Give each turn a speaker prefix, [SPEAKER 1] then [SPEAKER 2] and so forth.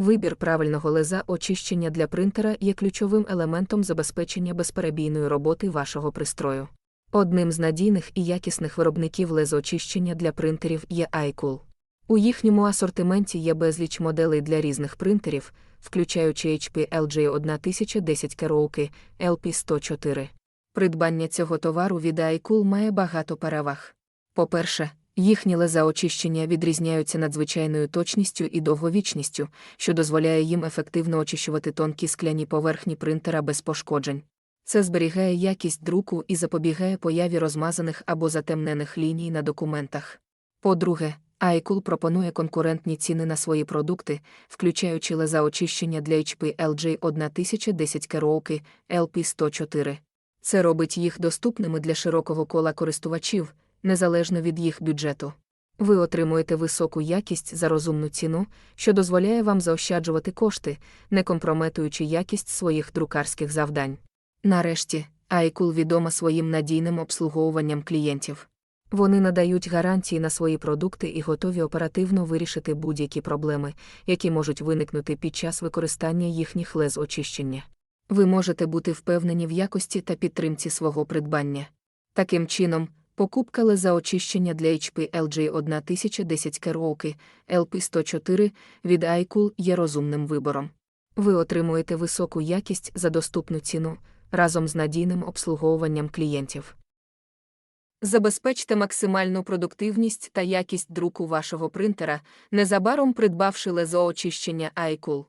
[SPEAKER 1] Вибір правильного леза очищення для принтера є ключовим елементом забезпечення безперебійної роботи вашого пристрою. Одним з надійних і якісних виробників лезоочищення для принтерів є iCool. У їхньому асортименті є безліч моделей для різних принтерів, включаючи HP LG 1010 Kerouac, LP104. Придбання цього товару від iCool має багато переваг. По-перше, їхні леза очищення відрізняються надзвичайною точністю і довговічністю, що дозволяє їм ефективно очищувати тонкі скляні поверхні принтера без пошкоджень. Це зберігає якість друку і запобігає появі розмазаних або затемнених ліній на документах. По-друге, iCool пропонує конкурентні ціни на свої продукти, включаючи леза очищення для HP LG 1010 Kerouac, LP104. Це робить їх доступними для широкого кола користувачів, незалежно від їх бюджету. Ви отримуєте високу якість за розумну ціну, що дозволяє вам заощаджувати кошти, не компрометуючи якість своїх друкарських завдань. Нарешті, iCool відома своїм надійним обслуговуванням клієнтів. Вони надають гарантії на свої продукти і готові оперативно вирішити будь-які проблеми, які можуть виникнути під час використання їхніх лез очищення. Ви можете бути впевнені в якості та підтримці свого придбання. Таким чином, покупка леза очищення для HP LG 1010 Kerouac LP104 від iCool є розумним вибором. Ви отримуєте високу якість за доступну ціну разом з надійним обслуговуванням клієнтів. Забезпечте максимальну продуктивність та якість друку вашого принтера, незабаром придбавши лезоочищення iCool.